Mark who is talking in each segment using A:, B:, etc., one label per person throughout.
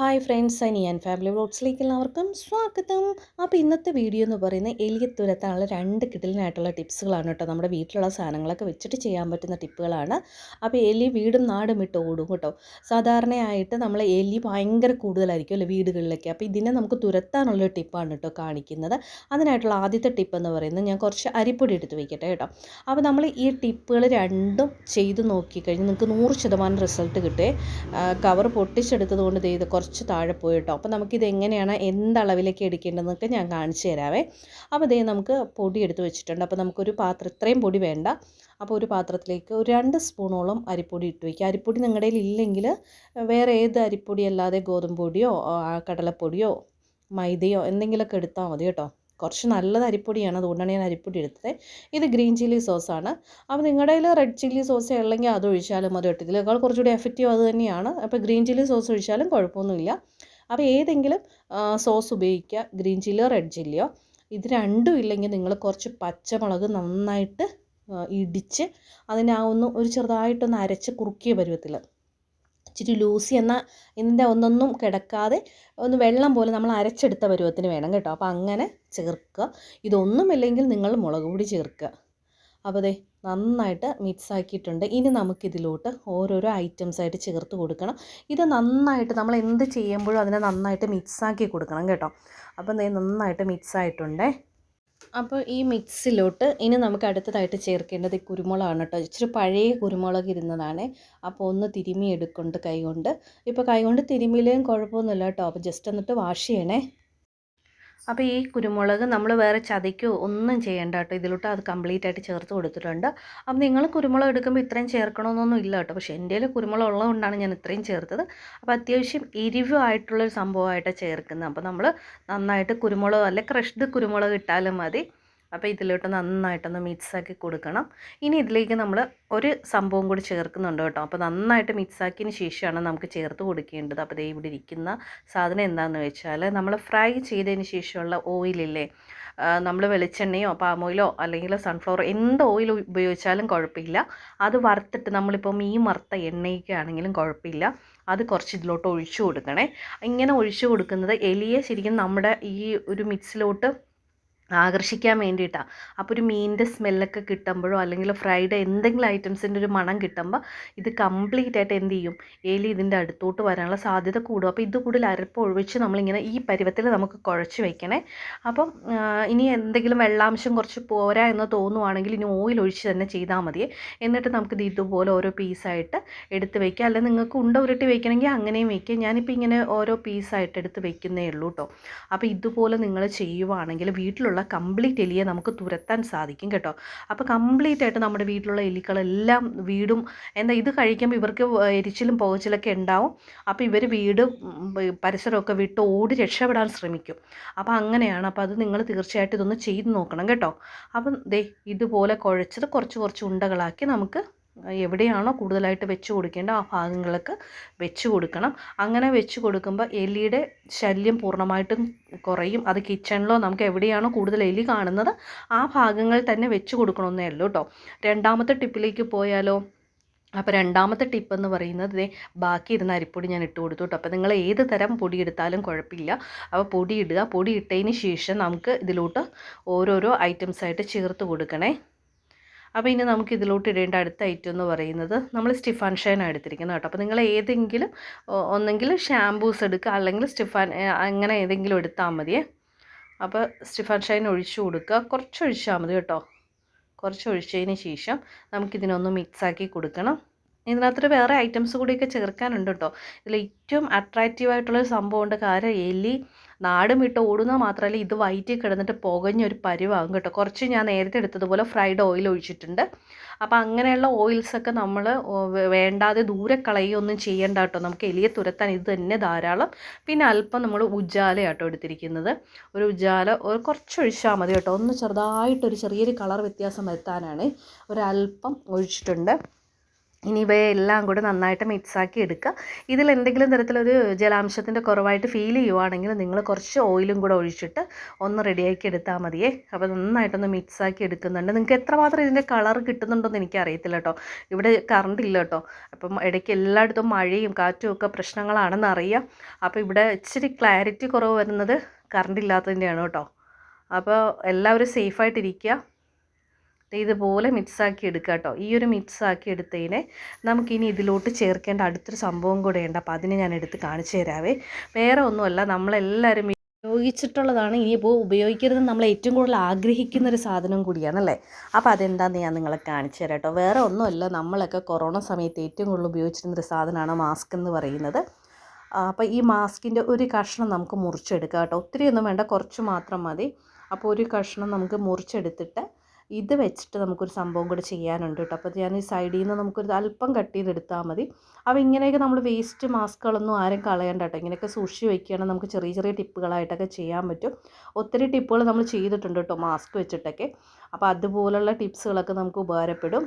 A: Hi friends Ani and family വ്ലോഗ്സിലേക്ക് എല്ലാവർക്കും സ്വാഗതം. അപ്പോൾ ഇന്നത്തെ വീഡിയോ എന്ന് പറയുന്നത് എലിയെ തുരത്താനുള്ള രണ്ട് കിടലിനായിട്ടുള്ള ടിപ്സുകളാണ് കേട്ടോ. നമ്മുടെ വീട്ടിലുള്ള സാധനങ്ങളൊക്കെ വെച്ചിട്ട് ചെയ്യാൻ പറ്റുന്ന ടിപ്പുകളാണ്. അപ്പോൾ എലി വീടും നാടും ഇട്ട് ഓടും കേട്ടോ. സാധാരണയായിട്ട് നമ്മൾ എലി ഭയങ്കര കൂടുതലായിരിക്കും അല്ലേ വീടുകളിലൊക്കെ. അപ്പോൾ ഇതിനെ നമുക്ക് തുരത്താനുള്ള ടിപ്പാണ് കേട്ടോ കാണിക്കുന്നത്. അതിനായിട്ടുള്ള ആദ്യത്തെ ടിപ്പ് എന്ന് പറയുന്നത് ഞാൻ കുറച്ച് അരിപ്പൊടി എടുത്ത് വയ്ക്കട്ടെ കേട്ടോ. അപ്പോൾ നമ്മൾ ഈ ടിപ്പുകൾ രണ്ടും ചെയ്ത് നോക്കിക്കഴിഞ്ഞാൽ നിങ്ങൾക്ക് നൂറ് ശതമാനം റിസൾട്ട് കിട്ടേ. കവർ പൊട്ടിച്ചെടുത്തത് കൊണ്ട് ചെയ്ത് കുറച്ച് താഴെ പോയി കേട്ടോ അപ്പോൾ നമുക്കിത് എങ്ങനെയാണ് എന്തളവിലേക്ക് എടുക്കേണ്ടതെന്നൊക്കെ ഞാൻ കാണിച്ചു തരാവേ. അപ്പോൾ ഇതേ നമുക്ക് പൊടി എടുത്ത് വെച്ചിട്ടുണ്ട്. അപ്പോൾ നമുക്കൊരു പാത്രം ഇത്രയും പൊടി വേണ്ട. അപ്പോൾ ഒരു പാത്രത്തിലേക്ക് ഒരു രണ്ട് സ്പൂണോളം അരിപ്പൊടി ഇട്ട് വയ്ക്കുക അരിപ്പൊടി നിങ്ങളുടെ കയ്യിൽ ഇല്ലെങ്കിൽ വേറെ ഏത് അരിപ്പൊടി അല്ലാതെ ഗോതമ്പ് പൊടിയോ കടലപ്പൊടിയോ മൈദയോ എന്തെങ്കിലുമൊക്കെ എടുത്താൽ മതി കേട്ടോ. കുറച്ച് നല്ലത് അരിപ്പൊടിയാണ്. അതുകൊണ്ടാണ് ഞാൻ അരിപ്പൊടി എടുത്തത്. ഇത് ഗ്രീൻ ചില്ലി സോസാണ്. അപ്പോൾ നിങ്ങളുടെ കയ്യിൽ റെഡ് ചില്ലി സോസ് ഉള്ളെങ്കിൽ അത് ഒഴിച്ചാലും മതി കേട്ടോ. ഇതിനേക്കാൾ കുറച്ചുകൂടി എഫക്റ്റീവ് അത് തന്നെയാണ്. അപ്പോൾ ഗ്രീൻ ചില്ലി സോസ് ഒഴിച്ചാലും കുഴപ്പമൊന്നുമില്ല. അപ്പോൾ ഏതെങ്കിലും സോസ് ഉപയോഗിക്കുക. ഗ്രീൻ ചില്ലിയോ റെഡ് ചില്ലിയോ. ഇത് രണ്ടും ഇല്ലെങ്കിൽ നിങ്ങൾ കുറച്ച് പച്ചമുളക് നന്നായിട്ട് ഇടിച്ച് അതിനാവുന്ന ഒരു ചെറുതായിട്ടൊന്ന് അരച്ച് കുറുക്കിയ പരുവത്തിൽ ഇച്ചിരി ലൂസി എന്നാൽ ഇതിന്റെ ഒന്നൊന്നും കിടക്കാതെ ഒന്ന് വെള്ളം പോലെ നമ്മൾ അരച്ചെടുത്ത പരുവത്തിന് വേണം കേട്ടോ. അപ്പോൾ അങ്ങനെ ചേർക്കുക. ഇതൊന്നുമില്ലെങ്കിൽ നിങ്ങൾ മുളക് പൊടി ചേർക്കുക. അപ്പോൾ ദേ നന്നായിട്ട് മിക്സ് ആക്കിയിട്ടുണ്ട്. ഇനി നമുക്കിതിലോട്ട് ഓരോരോ ഐറ്റംസ് ആയിട്ട് ചേർത്ത് കൊടുക്കണം. ഇത് നന്നായിട്ട് നമ്മൾ എന്ത് ചെയ്യുമ്പോഴും അതിനെ നന്നായിട്ട് മിക്സ് ആക്കി കൊടുക്കണം കേട്ടോ. അപ്പം നന്നായിട്ട് മിക്സ് ആയിട്ടുണ്ടേ. അപ്പോൾ ഈ മിക്സിലോട്ട് ഇനി നമുക്ക് അടുത്തതായിട്ട് ചേർക്കേണ്ടത് ഈ കുരുമുളകാണ് കേട്ടോ. ഇച്ചിരി പഴയ കുരുമുളക് ഇരുന്നതാണ്. അപ്പോൾ ഒന്ന് തിരുമി എടുക്കുന്നുണ്ട് കൈകൊണ്ട്. ഇപ്പോൾ കൈകൊണ്ട് തിരുമിയിലേയും കുഴപ്പമൊന്നുമില്ല കേട്ടോ. അപ്പോൾ ജസ്റ്റ് എന്നിട്ട് വാഷ് ചെയ്യണേ. അപ്പോൾ ഈ കുരുമുളക് നമ്മൾ വേറെ ചതയ്ക്കോ ഒന്നും ചെയ്യേണ്ട കേട്ടോ. ഇതിലോട്ട് അത് കംപ്ലീറ്റ് ആയിട്ട് ചേർത്ത് കൊടുത്തിട്ടുണ്ട്. അപ്പം നിങ്ങൾ കുരുമുളക് എടുക്കുമ്പോൾ ഇത്രയും ചേർക്കണമെന്നൊന്നും ഇല്ല കേട്ടോ. പക്ഷേ എന്റെ കുരുമുളക് ഉള്ളതുകൊണ്ടാണ് ഞാൻ ഇത്രയും ചേർത്തത്. അപ്പോൾ അത്യാവശ്യം എരിവായിട്ടുള്ളൊരു സംഭവമായിട്ടാണ് ചേർക്കുന്നത് അപ്പോൾ നമ്മൾ നന്നായിട്ട് കുരുമുളക് അല്ലെ ക്രഷ്ഡ് കുരുമുളക് ഇട്ടാലും മതി. അപ്പോൾ ഇതിലോട്ട് നന്നായിട്ടൊന്ന് മിക്സാക്കി കൊടുക്കണം. ഇനി ഇതിലേക്ക് നമ്മൾ ഒരു സംഭവം കൂടി ചേർക്കുന്നുണ്ട് കേട്ടോ. അപ്പോൾ നന്നായിട്ട് മിക്സാക്കിയതിന് ശേഷമാണ് നമുക്ക് ചേർത്ത് കൊടുക്കേണ്ടത്. അപ്പോൾ ദേ ഇവിടെ ഇരിക്കുന്ന സാധനം എന്താണെന്ന് വെച്ചാൽ നമ്മൾ ഫ്രൈ ചെയ്തതിന് ശേഷമുള്ള ഓയിലില്ലേ നമ്മൾ വെളിച്ചെണ്ണയോ പാം ഓയിലോ അല്ലെങ്കിൽ സൺഫ്ലവർ എന്ത് ഓയിൽ ഉപയോഗിച്ചാലും കുഴപ്പമില്ല. അത് വറുത്തിട്ട് നമ്മളിപ്പോൾ മീൻ വറുത്ത എണ്ണയൊക്കെ ആണെങ്കിലും കുഴപ്പമില്ല. അത് കുറച്ച് ഇതിലോട്ട് ഒഴിച്ചു കൊടുക്കണേ. ഇങ്ങനെ ഒഴിച്ചു കൊടുക്കുന്നത് എലിയെ ശരിക്കും നമ്മുടെ ഈ ഒരു മിക്സിലോട്ട് ആകർഷിക്കാൻ വേണ്ടിയിട്ടാണ് അപ്പോൾ ഒരു മീനിന്റെ സ്മെല്ലൊക്കെ കിട്ടുമ്പോഴോ അല്ലെങ്കിൽ ഫ്രൈഡ് എന്തെങ്കിലും ഐറ്റംസിന്റെ ഒരു മണം കിട്ടുമ്പോൾ ഇത് കംപ്ലീറ്റ് ആയിട്ട് എന്ത് ചെയ്യും? എലി ഇതിന്റെ അടുത്തോട്ട് വരാനുള്ള സാധ്യത കൂടും. അപ്പോൾ ഇത് കൂടുതൽ അരപ്പ് ഒഴിച്ച് നമ്മളിങ്ങനെ ഈ പരുവത്തിൽ നമുക്ക് കുഴച്ച് വയ്ക്കണേ അപ്പം ഇനി എന്തെങ്കിലും വെള്ളാംശം കുറച്ച് പോരാ എന്ന് തോന്നുവാണെങ്കിൽ ഇനി ഓയിൽ ഒഴിച്ച് തന്നെ ചെയ്താൽ മതി. എന്നിട്ട് നമുക്കിത് ഇതുപോലെ ഓരോ പീസായിട്ട് എടുത്ത് വയ്ക്കുക അല്ലെങ്കിൽ നിങ്ങൾക്ക് ഉണ്ട ഉരുട്ടി വയ്ക്കണമെങ്കിൽ അങ്ങനെയും വയ്ക്കുക ഞാനിപ്പോൾ ഇങ്ങനെ ഓരോ പീസായിട്ട് എടുത്ത് വയ്ക്കുന്നേ ഉള്ളൂ കേട്ടോ അപ്പോൾ ഇതുപോലെ നിങ്ങൾ ചെയ്യുവാണെങ്കിൽ വീട്ടിലുള്ള കംപ്ലീറ്റ് എലിയെ നമുക്ക് തുരത്താൻ സാധിക്കും കേട്ടോ. അപ്പോൾ കംപ്ലീറ്റ് ആയിട്ട് നമ്മുടെ വീട്ടിലുള്ള എലികളെല്ലാം വീടും എന്താ ഇത് കഴിക്കുമ്പോൾ ഇവർക്ക് എരിച്ചിലും പോകച്ചിലൊക്കെ ഉണ്ടാവും. അപ്പോൾ ഇവർ വീട് പരിസരമൊക്കെ വിട്ട് ഓടി രക്ഷപ്പെടാൻ ശ്രമിക്കും. അപ്പോൾ അങ്ങനെയാണ്. അപ്പോൾ അത് നിങ്ങൾ തീർച്ചയായിട്ടും ഇതൊന്ന് ചെയ്ത് നോക്കണം കേട്ടോ. അപ്പം ദേ ഇതുപോലെ കുഴച്ചത് കുറച്ച് കുറച്ച് ഉണ്ടകളാക്കി നമുക്ക് എവിടെയാണോ കൂടുതലായിട്ട് വെച്ച് കൊടുക്കേണ്ട ആ ഭാഗങ്ങൾക്ക് വെച്ച് കൊടുക്കണം. അങ്ങനെ വെച്ച് കൊടുക്കുമ്പോൾ എലിയുടെ ശല്യം പൂർണമായിട്ടും കുറയും. അത് കിച്ചണിലോ നമുക്ക് എവിടെയാണോ കൂടുതൽ എലി കാണുന്നത് ആ ഭാഗങ്ങൾ തന്നെ വെച്ച് കൊടുക്കണമെന്നേ ഉള്ളൂ കേട്ടോ രണ്ടാമത്തെ ടിപ്പിലേക്ക് പോയാലോ? അപ്പോൾ രണ്ടാമത്തെ ടിപ്പ് എന്ന് പറയുന്നത് ഇതേ ബാക്കി ഇരുന്ന അരിപ്പൊടി ഞാൻ ഇട്ട് കൊടുത്തു കേട്ടോ അപ്പോൾ നിങ്ങൾ ഏത് തരം പൊടി എടുത്താലും കുഴപ്പമില്ല. അപ്പോൾ പൊടി ഇടുക. പൊടി ഇട്ടതിന് ശേഷം നമുക്ക് ഇതിലോട്ട് ഓരോരോ ഐറ്റംസ് ആയിട്ട് ചേർത്ത് കൊടുക്കണേ. അപ്പോൾ ഇനി നമുക്ക് ഇതിലോട്ട് ഇടേണ്ട അടുത്ത ഐറ്റം എന്ന് പറയുന്നത് നമ്മൾ സ്റ്റിഫാൻ ഷൈനാണ് എടുത്തിരിക്കുന്നത് കേട്ടോ. അപ്പോൾ നിങ്ങൾ ഏതെങ്കിലും ഒന്നെങ്കിൽ ഷാംപൂസ് എടുക്കുക അല്ലെങ്കിൽ സ്റ്റിഫാൻ അങ്ങനെ ഏതെങ്കിലും എടുത്താൽ മതിയേ അപ്പോൾ സ്റ്റിഫാൻ ഷൈൻ ഒഴിച്ചു കൊടുക്കുക. കുറച്ച് ഒഴിച്ചാൽ മതി കേട്ടോ. കുറച്ച് ഒഴിച്ചതിന് ശേഷം നമുക്കിതിനൊന്ന് മിക്സാക്കി കൊടുക്കണം. ഇതിനകത്തൊരു വേറെ ഐറ്റംസ് കൂടിയൊക്കെ ചേർക്കാനുണ്ട് കേട്ടോ. ഇതിൽ ഏറ്റവും അട്രാക്റ്റീവ് ആയിട്ടുള്ള സംഭവമുണ്ട്. കാര്യം എലി നാടും വിട്ട് ഓടുന്ന മാത്രമല്ല ഇത് വയറ്റി കിടന്നിട്ട് പുകഞ്ഞൊരു പരിവാകും കേട്ടോ. കുറച്ച് ഞാൻ നേരത്തെ എടുത്തതുപോലെ ഫ്രൈഡ് ഓയിൽ ഒഴിച്ചിട്ടുണ്ട്. അപ്പോൾ അങ്ങനെയുള്ള ഓയിൽസൊക്കെ നമ്മൾ വേണ്ടാതെ ദൂരെ കളയുകയൊന്നും ചെയ്യേണ്ട കേട്ടോ. നമുക്ക് എലിയെ തുരത്താൻ ഇത് തന്നെ ധാരാളം. പിന്നെ അല്പം നമ്മൾ ഉജ്ജാല കേട്ടോ എടുത്തിരിക്കുന്നത്. ഒരു ഉജ്ജാല ഒരു കുറച്ച് ഒഴിച്ചാൽ മതി കേട്ടോ. ഒന്ന് ചെറുതായിട്ടൊരു ചെറിയൊരു കളർ വ്യത്യാസം വരുത്താനാണ്. ഒരല്പം ഒഴിച്ചിട്ടുണ്ട്. ഇനി ഇവയെല്ലാം കൂടെ നന്നായിട്ട് മിക്സാക്കി എടുക്കുക. ഇതിൽ എന്തെങ്കിലും തരത്തിലൊരു ജലാംശത്തിന്റെ കുറവായിട്ട് ഫീൽ ചെയ്യുവാണെങ്കിൽ നിങ്ങൾ കുറച്ച് ഓയിലും കൂടെ ഒഴിച്ചിട്ട് ഒന്ന് റെഡിയാക്കി എടുത്താൽ മതിയേ. അപ്പോൾ നന്നായിട്ടൊന്ന് മിക്സാക്കി എടുക്കുന്നുണ്ട്. നിങ്ങൾക്ക് എത്രമാത്രം ഇതിന്റെ കളർ കിട്ടുന്നുണ്ടോയെന്ന് എനിക്കറിയത്തില്ല കേട്ടോ. ഇവിടെ കറണ്ട് ഇല്ല കേട്ടോ. അപ്പം ഇടയ്ക്ക് എല്ലായിടത്തും മഴയും കാറ്റും ഒക്കെ പ്രശ്നങ്ങളാണെന്ന് അറിയാം. അപ്പോൾ ഇവിടെ ഇച്ചിരി ക്ലാരിറ്റി കുറവ് വരുന്നത് കറണ്ട് ഇല്ലാത്തതിന്റെയാണ് കേട്ടോ. അപ്പോൾ എല്ലാവരും സേഫായിട്ടിരിക്കുക ഇതുപോലെ മിക്സാക്കി എടുക്കുക കേട്ടോ. ഈ ഒരു മിക്സാക്കി എടുത്തതിനെ നമുക്കിനി ഇതിലോട്ട് ചേർക്കേണ്ട അടുത്തൊരു സംഭവം കൂടെ ഉണ്ട്. അപ്പോൾ അതിനെ ഞാൻ എടുത്ത് കാണിച്ചു തരാവേ. വേറെ ഒന്നുമല്ല നമ്മളെല്ലാവരും ഉപയോഗിച്ചിട്ടുള്ളതാണ്. ഇനിയിപ്പോൾ ഉപയോഗിക്കരുത് നമ്മൾ ഏറ്റവും കൂടുതൽ ആഗ്രഹിക്കുന്ന ഒരു സാധനം കൂടിയാണല്ലേ അപ്പോൾ അതെന്താണെന്ന് ഞാൻ നിങ്ങളെ കാണിച്ചു തരാം കേട്ടോ. വേറെ ഒന്നുമല്ല നമ്മളൊക്കെ കൊറോണ സമയത്ത് ഏറ്റവും കൂടുതൽ ഉപയോഗിച്ചിരുന്ന ഒരു സാധനമാണ് മാസ്ക് എന്ന് പറയുന്നത്. അപ്പോൾ ഈ മാസ്കിന്റെ ഒരു കഷ്ണം നമുക്ക് മുറിച്ചെടുക്കാം കേട്ടോ. ഒത്തിരിയൊന്നും വേണ്ട കുറച്ച് മാത്രം മതി. അപ്പോൾ ഒരു കഷ്ണം നമുക്ക് മുറിച്ചെടുത്തിട്ട് ഇത് വെച്ചിട്ട് നമുക്കൊരു സംഭവം കൂടെ ചെയ്യാനുണ്ട് കേട്ടോ. അപ്പോൾ ഞാൻ ഈ സൈഡിൽ നിന്ന് നമുക്കൊരു അല്പം കട്ട് ചെയ്തെടുത്താൽ മതി. അപ്പോൾ ഇങ്ങനെയൊക്കെ നമ്മൾ വേസ്റ്റ് മാസ്കുകളൊന്നും ആരും കളയണ്ട കേട്ടോ. ഇങ്ങനെയൊക്കെ സൂക്ഷിച്ച് വയ്ക്കുകയാണെങ്കിൽ നമുക്ക് ചെറിയ ചെറിയ ടിപ്പുകളായിട്ടൊക്കെ ചെയ്യാൻ പറ്റും. ഒത്തിരി ടിപ്പുകൾ നമ്മൾ ചെയ്തിട്ടുണ്ട് കേട്ടോ മാസ്ക് വെച്ചിട്ടൊക്കെ. അപ്പോൾ അതുപോലുള്ള ടിപ്സുകളൊക്കെ നമുക്ക് ഉപകാരപ്പെടും.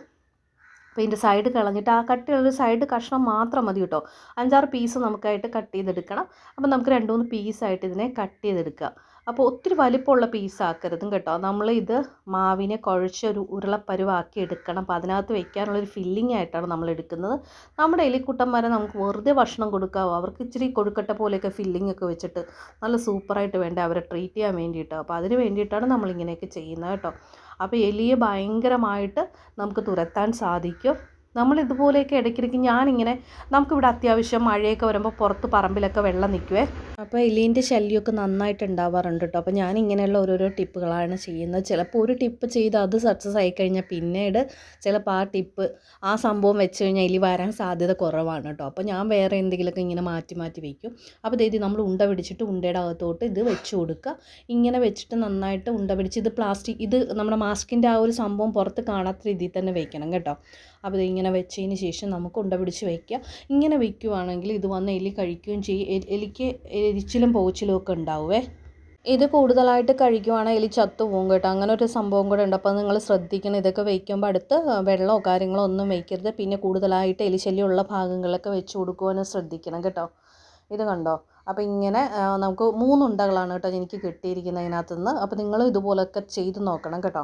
A: അപ്പോൾ ഇതിന്റെ സൈഡ് കളഞ്ഞിട്ട് ആ കട്ടിയുള്ളൊരു സൈഡ് കഷ്ണം മാത്രം മതി കേട്ടോ. അഞ്ചാറ് പീസ് നമുക്കായിട്ട് കട്ട് ചെയ്തെടുക്കണം. അപ്പോൾ നമുക്ക് രണ്ട് മൂന്ന് പീസായിട്ട് ഇതിനെ കട്ട് ചെയ്തെടുക്കുക അപ്പോൾ ഒത്തിരി വലിപ്പമുള്ള പീസാക്കരുതും കേട്ടോ. നമ്മൾ ഇത് മാവിനെ കുഴച്ച് ഒരു ഉരുളപ്പരുവാക്കി എടുക്കണം. അപ്പോൾ അതിനകത്ത് വെക്കാനുള്ളൊരു ഫില്ലിംഗ് ആയിട്ടാണ് നമ്മൾ എടുക്കുന്നത്. നമ്മുടെ എലിക്കുട്ടന്മാരെ നമുക്ക് വെറുതെ ഭക്ഷണം കൊടുക്കാവോ? അവർക്ക് ഇച്ചിരി കൊടുക്കട്ട പോലെയൊക്കെ ഫില്ലിംഗ് ഒക്കെ വെച്ചിട്ട് നല്ല സൂപ്പറായിട്ട് വേണ്ടേ? അവരെ ട്രീറ്റ് ചെയ്യാൻ വേണ്ടിയിട്ട്. അപ്പോൾ അതിന് വേണ്ടിയിട്ടാണ് നമ്മളിങ്ങനെയൊക്കെ ചെയ്യുന്നത് കേട്ടോ. അപ്പോൾ എലിയെ ഭയങ്കരമായിട്ട് നമുക്ക് തുരത്താൻ സാധിക്കും. നമ്മൾ ഇതുപോലെയൊക്കെ ഇടയ്ക്കിടയ്ക്ക് ഞാനിങ്ങനെ നമുക്കിവിടെ അത്യാവശ്യം മഴയൊക്കെ വരുമ്പോൾ പുറത്ത് പറമ്പിലൊക്കെ വെള്ളം നിൽക്കുവേ അപ്പോൾ എലീന്റെ ശല്യമൊക്കെ നന്നായിട്ട് ഉണ്ടാവാറുണ്ട് കേട്ടോ അപ്പോൾ ഞാൻ ഇങ്ങനെയുള്ള ഓരോരോ ടിപ്പുകളാണ് ചെയ്യുന്നത്. ചിലപ്പോൾ ഒരു ടിപ്പ് ചെയ്ത് അത് സക്സസ് ആയി കഴിഞ്ഞാൽ പിന്നീട് ചിലപ്പോൾ ആ ടിപ്പ് ആ സംഭവം വെച്ച് കഴിഞ്ഞാൽ എലി വരാൻ സാധ്യത കുറവാണ് കേട്ടോ അപ്പോൾ ഞാൻ വേറെ എന്തെങ്കിലുമൊക്കെ ഇങ്ങനെ മാറ്റി മാറ്റി വയ്ക്കും അപ്പോൾ ഇതേത് നമ്മൾ ഉണ്ട പിടിച്ചിട്ട് ഉണ്ടയുടെ അകത്തോട്ട് ഇത് വെച്ച് കൊടുക്കുക ഇങ്ങനെ വെച്ചിട്ട് നന്നായിട്ട് ഉണ്ട പിടിച്ച് ഇത് പ്ലാസ്റ്റിക് ഇത് നമ്മുടെ മാസ്കിന്റെ ആ ഒരു സംഭവം പുറത്ത് കാണാത്ത രീതിയിൽ തന്നെ വയ്ക്കണം കേട്ടോ. അപ്പോൾ ഇതിങ്ങനെ വെച്ചതിന് ശേഷം നമുക്ക് ഉണ്ട പിടിച്ച് വയ്ക്കുക ഇങ്ങനെ വയ്ക്കുവാണെങ്കിൽ ഇത് വന്ന് എലി കഴിക്കുകയും ചെയ്യും. എലിക്ക് എരിച്ചിലും പോച്ചിലും ഒക്കെ ഉണ്ടാവുമേ ഇത് കൂടുതലായിട്ട് കഴിക്കുവാണെങ്കിൽ എലി ചത്തു പോകും കേട്ടോ. അങ്ങനെ ഒരു സംഭവം കൂടെ ഉണ്ട്. അപ്പോൾ നിങ്ങൾ ശ്രദ്ധിക്കണം. ഇതൊക്കെ വയ്ക്കുമ്പോൾ അടുത്ത് വെള്ളമോ കാര്യങ്ങളോ ഒന്നും വയ്ക്കരുത് പിന്നെ കൂടുതലായിട്ട് എലി എലിശല്യമുള്ള ഭാഗങ്ങളൊക്കെ വെച്ച് കൊടുക്കുവാനും ശ്രദ്ധിക്കണം കേട്ടോ. ഇത് കണ്ടോ? അപ്പോൾ ഇങ്ങനെ നമുക്ക് മൂന്നുണ്ടകളാണ് കേട്ടോ എനിക്ക് കിട്ടിയിരിക്കുന്നത് ഇതിനകത്തുനിന്ന് അപ്പോൾ നിങ്ങൾ ഇതുപോലൊക്കെ ചെയ്ത് നോക്കണം കേട്ടോ.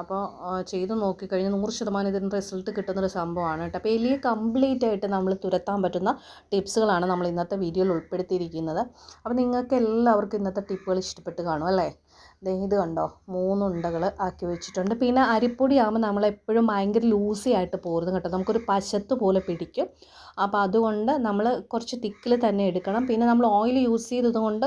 A: അപ്പോൾ ചെയ്ത് നോക്കിക്കഴിഞ്ഞാൽ നൂറ് ശതമാനം ഇതിന് റിസൾട്ട് കിട്ടുന്നൊരു സംഭവമാണ് കേട്ടോ. അപ്പോൾ എലിയെ കംപ്ലീറ്റ് ആയിട്ട് നമ്മൾ തുരത്താൻ പറ്റുന്ന ടിപ്സുകളാണ് നമ്മൾ ഇന്നത്തെ വീഡിയോയിൽ ഉൾപ്പെടുത്തിയിരിക്കുന്നത്. അപ്പോൾ നിങ്ങൾക്ക് എല്ലാവർക്കും ഇന്നത്തെ ടിപ്പുകൾ ഇഷ്ടപ്പെട്ട് കാണും അല്ലേ? ഇത് കണ്ടോ? മൂന്നുണ്ടകൾ ആക്കി വെച്ചിട്ടുണ്ട്. പിന്നെ അരിപ്പൊടി ആകുമ്പോൾ നമ്മളെപ്പോഴും ഭയങ്കര ലൂസി ആയിട്ട് പോരുന്നു കേട്ടോ. നമുക്കൊരു പശത്ത് പോലെ പിടിക്കും. അപ്പോൾ അതുകൊണ്ട് നമ്മൾ കുറച്ച് തിക്കിൽ തന്നെ എടുക്കണം. പിന്നെ നമ്മൾ ഓയിൽ യൂസ് ചെയ്തത് കൊണ്ട്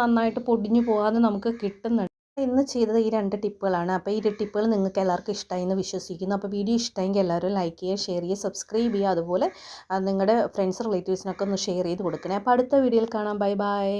A: നന്നായിട്ട് പൊടിഞ്ഞു പോകാതെ നമുക്ക് കിട്ടുന്നുണ്ട്. ഇന്ന് ചെയ്തത് ഈ രണ്ട് ടിപ്പുകളാണ്. അപ്പോൾ ഈ ടിപ്പുകൾ നിങ്ങൾക്ക് എല്ലാവർക്കും ഇഷ്ടമായി എന്ന് വിശ്വസിക്കുന്നു. അപ്പോൾ വീഡിയോ ഇഷ്ടമെങ്കിൽ എല്ലാവരും ലൈക്ക് ചെയ്യുക ഷെയർ ചെയ്യുക സബ്സ്ക്രൈബ് ചെയ്യുക. അതുപോലെ നിങ്ങളുടെ ഫ്രണ്ട്സ് റിലേറ്റീവ്സിനൊക്കെ ഒന്ന് ഷെയർ ചെയ്ത് കൊടുക്കണേ. അപ്പോൾ അടുത്ത വീഡിയോയിൽ കാണാം. Bye bye